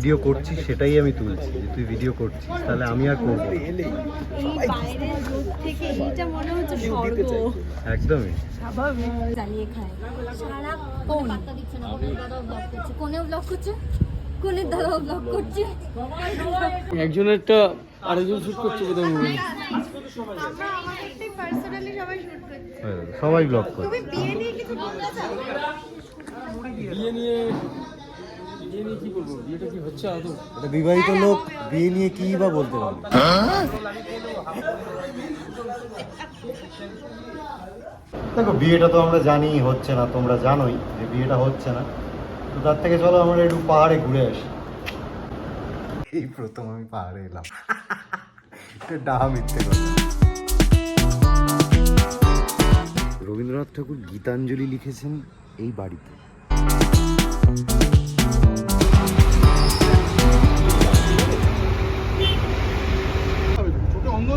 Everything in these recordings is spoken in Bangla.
ভিডিও করছিস সেটাই আমি তুলছি যে তুই ভিডিও করছিস তাহলে আমি আর করব না। এই বাইরের রোদ থেকে এইটা মনে হচ্ছে স্বর্গ। একদমই। দাদাও ব্লগ করছে? করছে? করছে আরেকজন শুট করছে সবাই শুট করছে। ব্লগ করে বিয়ে নিয়ে কিছু বলতে চাও? বিবাহিত লোক, বিয়ে নিয়ে কি বা বলতে পারে দেখো, বিয়েটা তো আমরা জানি হচ্ছে না, তোমরা জানোই যে বিয়েটা হচ্ছে না। তো তার থেকে চলো আমরা একটু পাহাড়ে ঘুরে আসি। এই প্রথম আমি পাহাড়ে এলাম। ডাহা মিথ্যে রবীন্দ্রনাথ ঠাকুর গীতাঞ্জলি লিখেছেন এই বাড়িতে।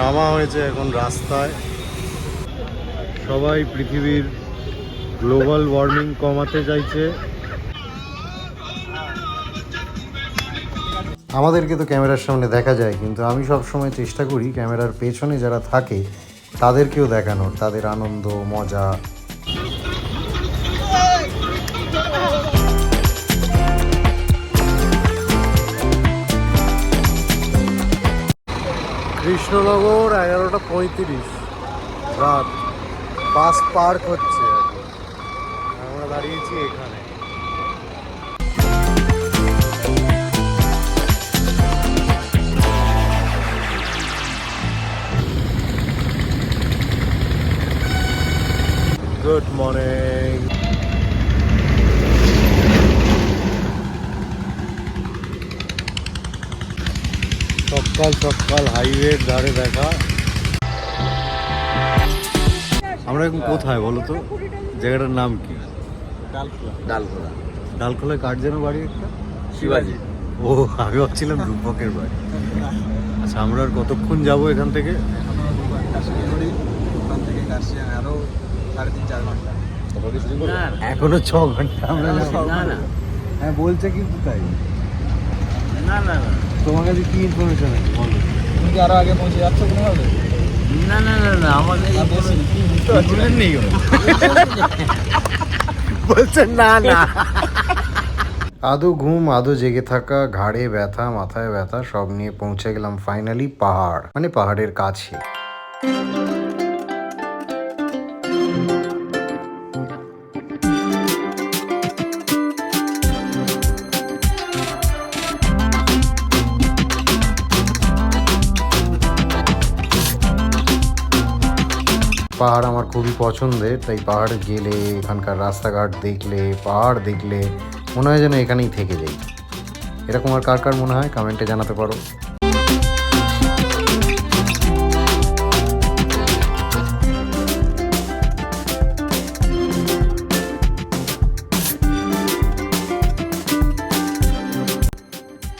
নামা হয়েছে এখন রাস্তায়। সবাই পৃথিবীর গ্লোবাল ওয়ার্মিং কমাতে চাইছে। আমাদেরকে তো ক্যামেরার সামনে দেখা যায়, কিন্তু আমি সব সময় চেষ্টা করি ক্যামেরার পেছনে যারা থাকে, তাদেরকেও দেখানোর, তাদের আনন্দ, মজা। কৃষ্ণনগর এগারোটা পঁয়ত্রিশ। রাত। বাস পার্ক হচ্ছে। আমরা দাঁড়িয়েছি এখানে। সকাল হাইওয়ের ধারে দেখা। আমরা এখন কোথায় বলো তো? জায়গাটার নাম কি? ডালখোলা। ডালখোলায় কার যেন বাড়ি একটা? শিবাজি। ও আমি ভাবছিলাম রূপকের বাড়ি। আচ্ছা আমরা আর কতক্ষণ যাব এখান থেকে? ওখান থেকে কাশিয়ান আরও সাড়ে তিন চার ঘণ্টা। এখনও ছ ঘণ্টা আমরা যাব। না না। হ্যাঁ বলছে কিন্তু তাই। না না না। তোমার কাছে কি ইনফরমেশন আছে? বলো। তুমি কি আরও আগে পৌঁছে যাচ্ছ কোনোভাবে? না না না না আমাদের নেই বলছেন না। না। আদৌ ঘুম আদৌ জেগে থাকা ঘাড়ে ব্যথা মাথায় ব্যথা সব নিয়ে পৌঁছে গেলাম ফাইনালি পাহাড়। মানে পাহাড়ের কাছে। পাহাড় আমার খুবই পছন্দের, তাই পাহাড়ে গেলে, এখানকার রাস্তাঘাট দেখলে, পাহাড় দেখলে মনে হয় যেন এখানেই থেকে যাই। এরকম আর কার কার মনে হয়? কমেন্টে জানাতে পারো।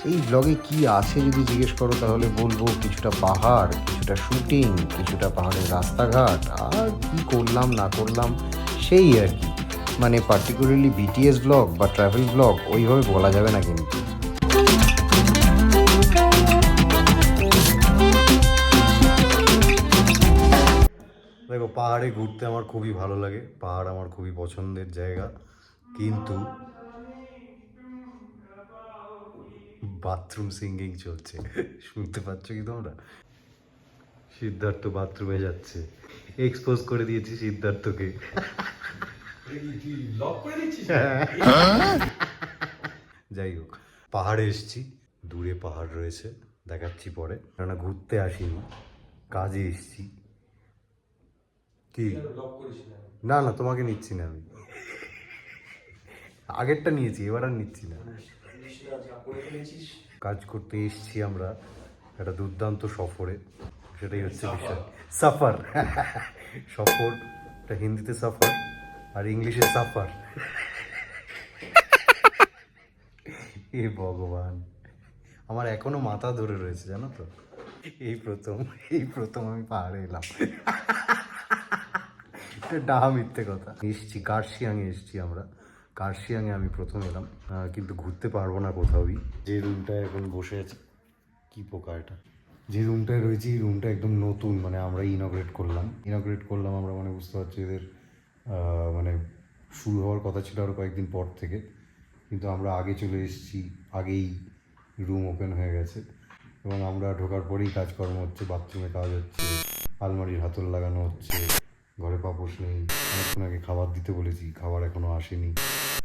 এই ব্লগে কি আছে যদি জিজ্ঞেস করো, তাহলে বলব কিছুটা পাহাড়। কিছুটা শুটিং কিছুটা পাহাড়ের রাস্তাঘাট, আর কি করলাম, না করলাম, সেই আর কি। মানে পার্টিকুলারলি বিটিএস ব্লগ বা ট্রাভেল ব্লগ ওইভাবে বলা যাবে না কিন্তু। দেখো, পাহাড়ে ঘুরতে আমার খুবই ভালো লাগে। পাহাড় আমার খুবই পছন্দের জায়গা। কিন্তু বাথরুম সিঙ্গিং চলছে। শুনতে পাচ্ছ কি তোমরা? সিদ্ধার্থ বাথরুমে যাচ্ছে। এক্সপোজ করে দিয়েছি সিদ্ধার্থকে। যাই হোক, পাহাড়ে এসছি। দূরে পাহাড় রয়েছে, দেখাচ্ছি পরে। কেননা ঘুরতে আসিনি, কাজে এসছি। কি? না না, তোমাকে নিচ্ছি না আমি। আগেরটা নিয়েছি, এবার আর নিচ্ছি না। কাজ করতে এসেছি আমরা একটা দুর্দান্ত সফরে। সেটাই হচ্ছে বিষয়। সাফার সফর এটা হিন্দিতে সাফার আর ইংলিশে সাফার এ ভগবান। আমার এখনও মাথা ধরে রয়েছে জানো তো? এই প্রথম এই প্রথম আমি পাহাড়ে এলাম। ডাহা মিথ্যে কথা। এসছি কার্শিয়াংয়ে এসছি আমরা। কার্শিয়াংয়ে আমি প্রথম এলাম। কিন্তু ঘুরতে পারব না কোথাওই। যে রুমটায় এখন বসে আছে কি পোকা এটা? যে রুমটায় রয়েছে এই রুমটা একদম নতুন মানে আমরা ইনগ্রেট করলাম। ইনগ্রেট করলাম, আমরা মানে বুঝতে পারছি এদের মানে শুরু হওয়ার কথা ছিল আরও কয়েকদিন পর থেকে। কিন্তু আমরা আগে চলে এসেছি, আগেই রুম ওপেন হয়ে গেছে। এবং আমরা ঢোকার পরেই কাজকর্ম হচ্ছে বাথরুমে কাজ হচ্ছে, আলমারির হাতল লাগানো হচ্ছে, ঘরে পাপোশ নেই, অনেকক্ষণ আগে খাবার দিতে বলেছি, খাবার এখনও আসেনি,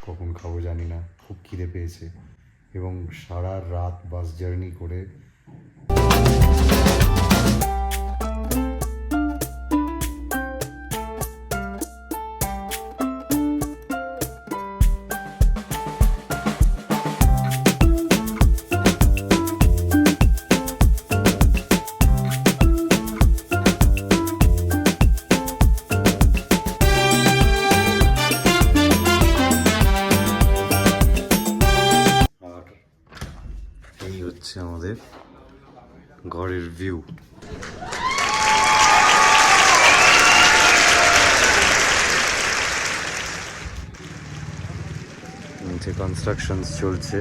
কখন খাব জানি না, খুব খিদে পেয়েছে। এবং সারা রাত বাস জার্নি করে নিচে কনস্ট্রাকশন চলছে,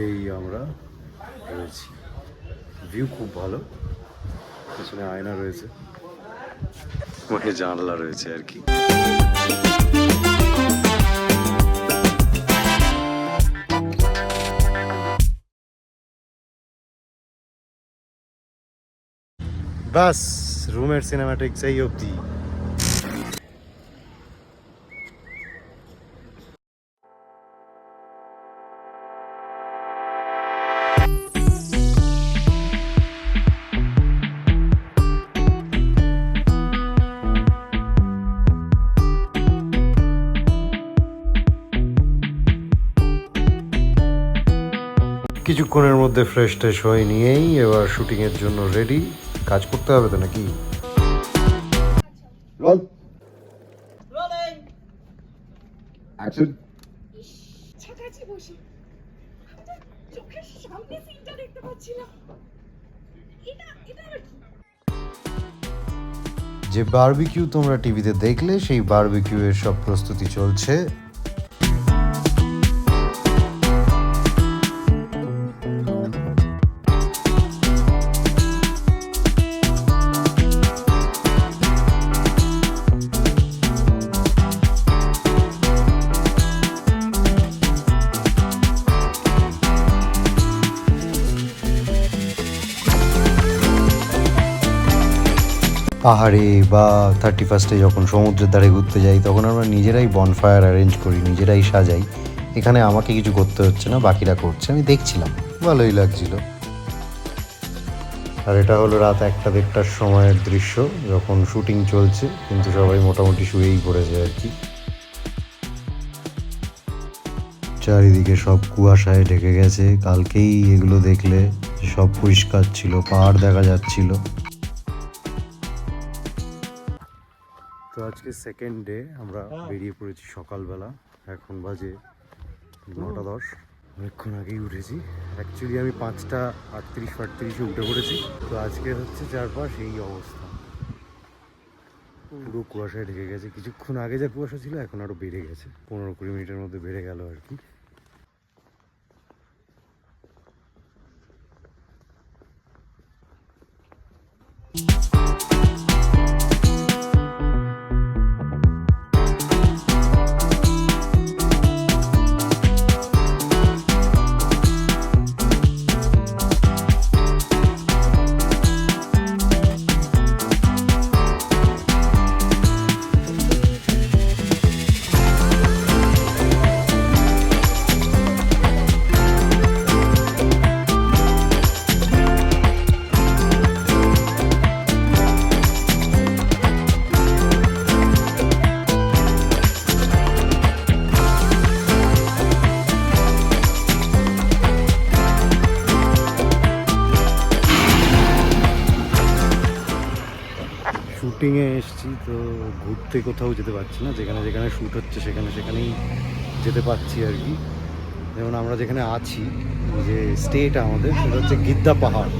এই আমরা রয়েছি। ভিউ খুব ভালো, পেছনে আয়না রয়েছে মানে জানলা রয়েছে আর কি। বাস, রুমের সিনেমাটিক্স এই অবধি। কিছুক্ষণের মধ্যে ফ্রেশ ট্রেশ হয়ে নিয়েই এবার শুটিংয়ের জন্য রেডি কাজ করতে হবে তো নাকি? যে বারবিকিউ তোমরা টিভিতে দেখলে সেই বারবিকিউ এর সব প্রস্তুতি চলছে। পাহাড়ে বা থার্টি ফার্স্টে যখন সমুদ্রের ধারে ঘুরতে যাই, তখন আমরা নিজেরাই বনফায়ার অ্যারেঞ্জ করি, নিজেরাই সাজাই। এখানে আমাকে কিছু করতে হচ্ছে না, বাকিরা করছে। আমি দেখছিলাম, ভালোই লাগছিল। আর এটা হলো রাত একটা দেড়টার সময়ের দৃশ্য, যখন শুটিং চলছে, কিন্তু সবাই মোটামুটি শুয়েই পড়েছে আর কি। চারিদিকে সব কুয়াশায় ঢেকে গেছে। কালকেই এগুলো দেখলে সব পরিষ্কার ছিল, পাহাড় দেখা যাচ্ছিল। আজকে সেকেন্ড ডে আমরা বেরিয়ে পড়েছি সকালবেলা। এখন বাজে নটা দশ। অনেকক্ষণ আগেই উঠেছি। অ্যাকচুয়ালি আমি পাঁচটা আটত্রিশ আটত্রিশে উঠে পড়েছি। তো আজকে হচ্ছে চারপাশ এই অবস্থা। পুরো কুয়াশায় ঢেকে গেছে। কিছুক্ষণ আগে যা কুয়াশা ছিল এখন আরও বেড়ে গেছে। পনেরো কুড়ি মিনিটের মধ্যে বেড়ে গেল আর কি। শুটিংয়ে এসেছি, তো ঘুরতে কোথাও যেতে পারছি না। যেখানে যেখানে শ্যুট হচ্ছে, সেখানে সেখানেই যেতে পারছি আর কি। যেমন আমরা যেখানে আছি যে স্টেটা আমাদের, সেটা হচ্ছে গিদ্দা পাহাড়।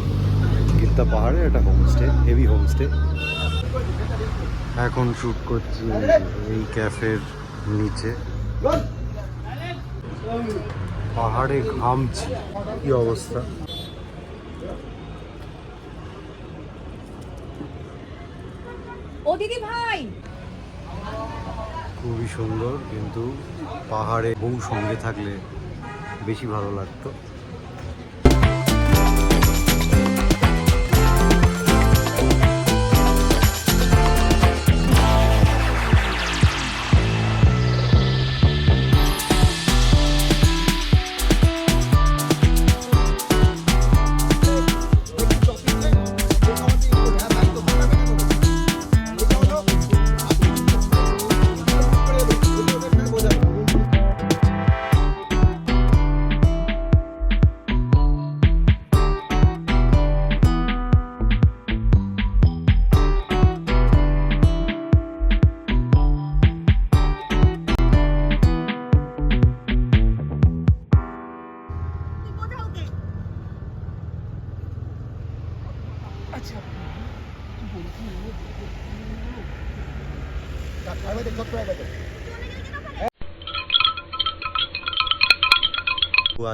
গিদ্দা পাহাড়ে একটা হোমস্টে হেভি হোমস্টে এখন শ্যুট করছি এই ক্যাফের নিচে। পাহাড়ে ঘামছি, কি অবস্থা? দিদি ভাই। খুবই সুন্দর কিন্তু পাহাড়ে বউ সঙ্গে থাকলে বেশি ভালো লাগতো।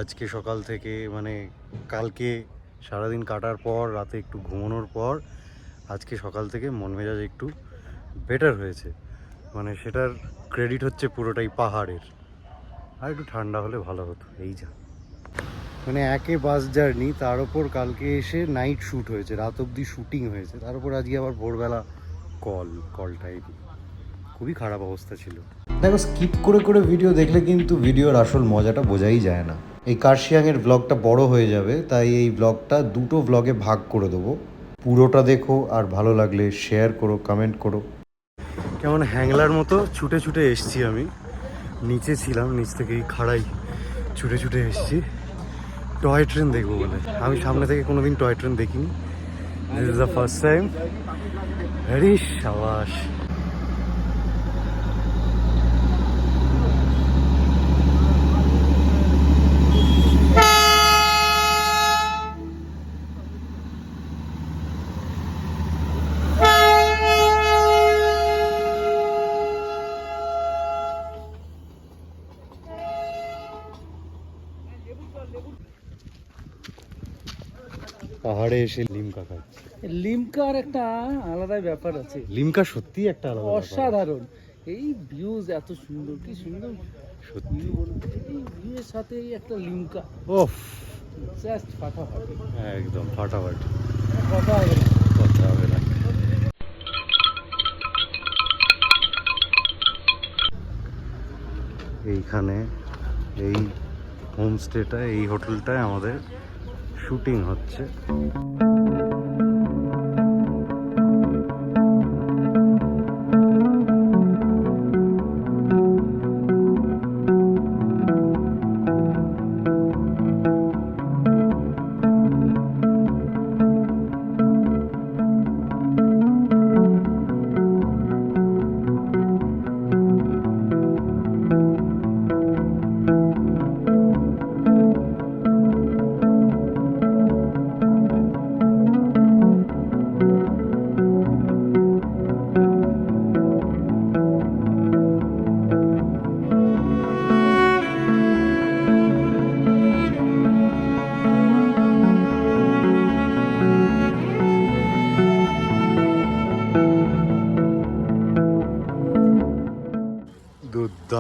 আজকে সকাল থেকে মানে কালকে সারাদিন কাটার পর, রাতে একটু ঘুমানোর পর, আজকে সকাল থেকে মন মেজাজ একটু বেটার হয়েছে। মানে সেটার ক্রেডিট হচ্ছে পুরোটাই পাহাড়ের। আর একটু ঠান্ডা হলে ভালো হতো, এই যা। মানে একে বাস জার্নি তার ওপর কালকে এসে নাইট শ্যুট হয়েছে, রাত অবধি শ্যুটিং হয়েছে। তার উপর আজকে আবার ভোরবেলা কল কল টাইপ খুবই খারাপ অবস্থা ছিল। দেখো স্কিপ করে করে ভিডিও দেখলে কিন্তু ভিডিওর আসল মজাটা বোঝাই যায় না। এই কার্শিয়াংয়ের ব্লগটা বড় হয়ে যাবে, তাই এই ব্লগটা দুটো ব্লগে ভাগ করে দেবো। পুরোটা দেখো আর ভালো লাগলে শেয়ার করো কমেন্ট করো। কেমন হ্যাংলার মতো ছুটে ছুটে এসছি আমি। নিচে ছিলাম, নিচ থেকে এই খাড়াই ছুটে ছুটে এসছি। টয় ট্রেন দেখব বলে। আমি সামনে থেকে কোনোদিন টয় ট্রেন দেখিনি। This is the first time very সাবাস। পাহাড়ে এসে লিমকা খাচ্ছি। লিমকার একটা আলাদাই ব্যাপার আছে। লিমকা সত্যি একটা আলাদা অসাধারণ। এই ভিউজ এত সুন্দর কি সুন্দর। সত্যি। এই ভিউয়ের সাথে একটা লিমকা। ওফ জাস্ট ফাটাফাটি। একদম ফাটাফাটি। কথা হবে। কথা হবে না। এইখানে এই হোমস্টেটা এই হোটেলটায় আমাদের শুটিং হচ্ছে।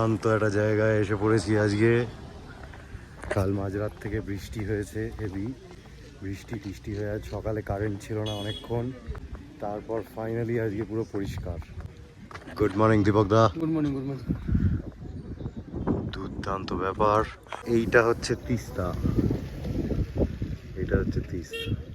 দুর্দান্ত একটা জায়গায় এসে পড়েছি আজকে। কাল মাঝরাত থেকে বৃষ্টি হয়েছে হেভি। বৃষ্টি টিষ্টি হয়ে আজ সকালে কারেন্ট ছিল না অনেকক্ষণ। তারপর ফাইনালি আজকে পুরো পরিষ্কার। Good morning Deepak da. Good morning good morning দুর্দান্ত ব্যাপার। এইটা হচ্ছে তিস্তা। এটা হচ্ছে তিস্তা।